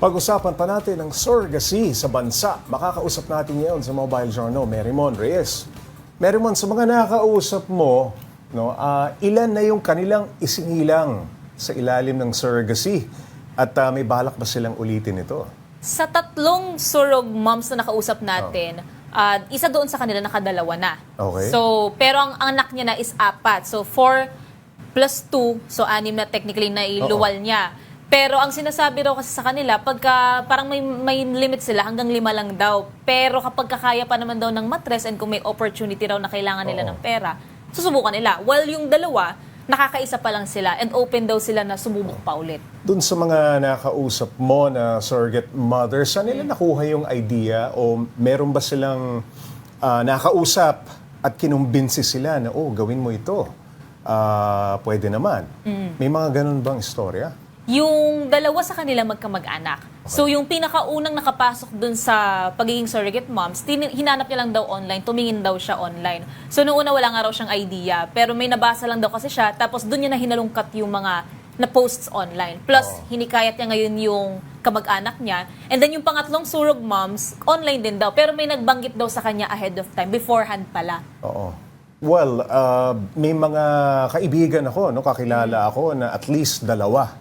Pag-usapan pa natin ang surrogacy sa bansa. Makakausap natin ngayon sa Mobile Journal, Merimon Reyes. Merimon, sa mga nakakausap mo, no, ah, ilan na yung kanilang isingilang sa ilalim ng surrogacy? At ah, may balak ba silang ulitin ito? Sa tatlong surrog moms na nakausap natin, ah, isa doon sa kanila nakadalawa na. Okay. So, pero ang anak niya na is apat. So, 4 plus 2, so anim na technically na iluwal niya. Pero ang sinasabi raw kasi sa kanila, pagka parang may, may limit sila, hanggang lima lang daw. Pero kapag kakaya pa naman daw ng matres and kung may opportunity raw na kailangan Oo. nila ng pera, susubukan nila. While yung dalawa, nakakaisa pa lang sila and open daw sila na sumubok pa ulit. Doon sa mga nakausap mo na surrogate mothers, saan nila nakuha yung idea o meron ba silang ah, nakausap at kinumbinsi sila na, oh, gawin mo ito. Ah, pwede naman. May mga ganun bang istorya? Yung dalawa sa kanila magkamag-anak. So yung pinakaunang nakapasok dun sa pagiging surrogate moms, hinanap niya lang daw online, tumingin daw siya online. So noong una wala nga raw siyang idea, pero may nabasa lang daw kasi siya, tapos dun niya na hinalungkat yung mga na posts online. Plus, hinikayat niya ngayon yung kamag-anak niya. And then yung pangatlong surrog moms, online din daw. Pero may nagbanggit daw sa kanya ahead of time, beforehand pala. Oo. Well, ah, may mga kaibigan ako, no, kakilala ako na at least dalawa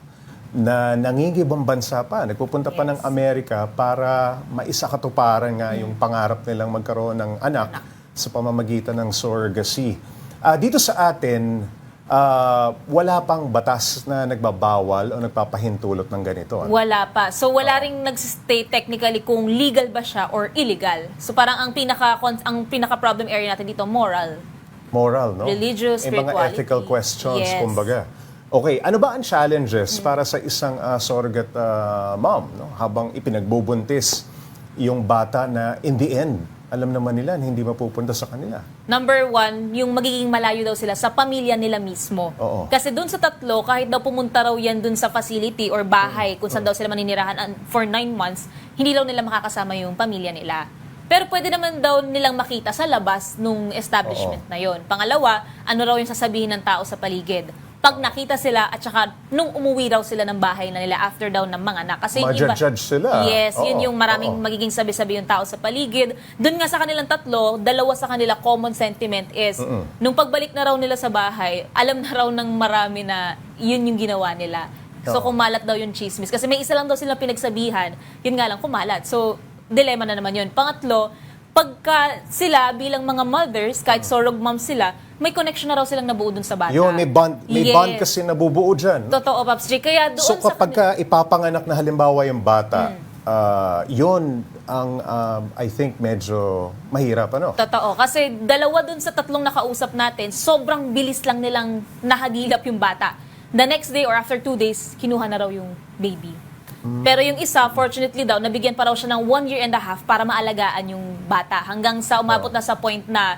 na nangingibang bansa pa, nagpupunta pa Yes. ng Amerika para maisakatuparan nga yung pangarap nilang magkaroon ng anak sa pamamagitan ng surrogacy. Ah, dito sa atin, ah, wala pang batas na nagbabawal o nagpapahintulot ng ganito. ano? Wala pa. So wala ring nagsistay technically kung legal ba siya or illegal. So parang ang pinaka ang pinaka problem area natin dito moral. Moral, no? Religious, May mga spirituality. ethical questions, Yes. kumbaga. Okay, ano ba ang challenges para sa isang ah, surrogate ah, mom no? habang ipinagbubuntis yung bata na in the end, alam naman nila na hindi mapupunta sa kanila. Number one, yung magiging malayo daw sila sa pamilya nila mismo. Oo. Kasi dun sa tatlo, kahit daw pumunta raw yan dun sa facility or bahay kung saan daw sila maninirahan an- for nine months, hindi daw nila makakasama yung pamilya nila. Pero pwede naman daw nilang makita sa labas nung establishment na yon. Pangalawa, ano raw yung sasabihin ng tao sa paligid. Pag nakita sila at saka nung umuwi raw sila ng bahay na nila after daw ng mga anak. Kasi yung iba- Ma-judge sila. Yes, yun Oo, yung maraming oo. magiging sabi-sabi yung tao sa paligid. Doon nga sa kanilang tatlo, dalawa sa kanila common sentiment is, nung pagbalik na raw nila sa bahay, alam na raw ng marami na yun yung ginawa nila. So Oo. kumalat daw yung chismis. Kasi may isa lang daw silang pinagsabihan, yun nga lang kumalat. So, dilemma na naman yun. Pangatlo, pagka sila bilang mga mothers, kahit sorog moms sila, may connection na raw silang nabuo dun sa bata. Yun, may bond, may Yes. bond kasi nabubuo dyan. Totoo, Paps J. Kaya doon So sa kapag ka ipapanganak na halimbawa yung bata, Hmm. ah, yun ang um, I think medyo mahirap, ano? Totoo. Kasi dalawa dun sa tatlong nakausap natin, sobrang bilis lang nilang nahagilap yung bata. The next day or after two days, kinuha na raw yung baby. Pero yung isa, fortunately daw, nabigyan pa raw siya ng one year and a half para maalagaan yung bata. Hanggang sa umabot na sa point na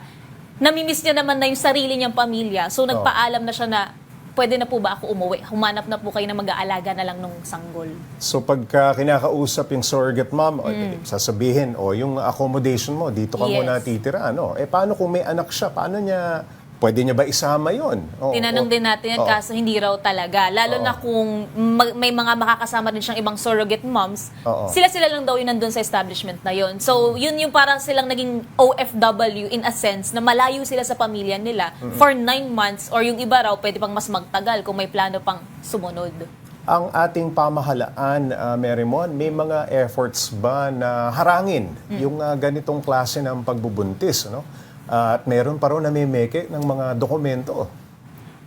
namimiss niya naman na yung sarili niyang pamilya. So nagpaalam na siya na, pwede na po ba ako umuwi? Humanap na po kayo na mag-aalaga na lang nung sanggol. So pagka kinakausap yung surrogate mom, o, eh, sasabihin, o yung accommodation mo, dito ka. Yes. muna titira, ano? Eh paano kung may anak siya? Paano niya, pwede niya ba isama yon? O, Tinanong o- din natin yan, Oo. kaso hindi raw talaga. Lalo Oo. na kung mag- may mga makakasama din siyang ibang surrogate moms, Oo. sila-sila lang daw yun nandun sa establishment na yun. So, yun yung parang silang naging OFW in a sense, na malayo sila sa pamilya nila for nine months or yung iba raw pwede pang mas magtagal kung may plano pang sumunod. Ang ating pamahalaan, uh, Marymon, may mga efforts ba na harangin Hmm. yung ah, ganitong klase ng pagbubuntis, ano? At meron pa rin namimeke ng mga dokumento.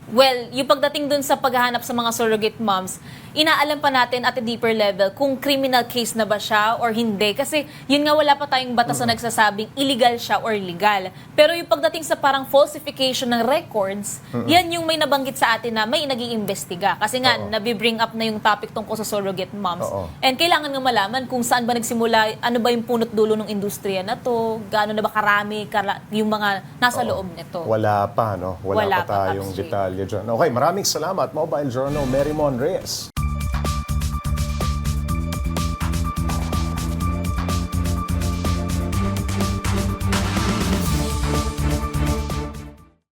Well, yung pagdating dun sa paghahanap sa mga surrogate moms, inaalam pa natin at a deeper level kung criminal case na ba siya or hindi. Kasi yun nga wala pa tayong batas na nagsasabing illegal siya or legal. Pero yung pagdating sa parang falsification ng records, yan yung may nabanggit sa atin na may nag-iimbestiga. Kasi nga, Oo. nabibring up na yung topic tungkol sa surrogate moms. Oo. And kailangan nga malaman kung saan ba nagsimula, ano ba yung punot dulo ng industriya na to, gaano na ba karami kara- yung mga nasa loob nito. Wala pa, no? Wala, Wala pa tayong J. detalye dyan. Okay, maraming salamat. Mobile Journal, Mary Mon Reyes.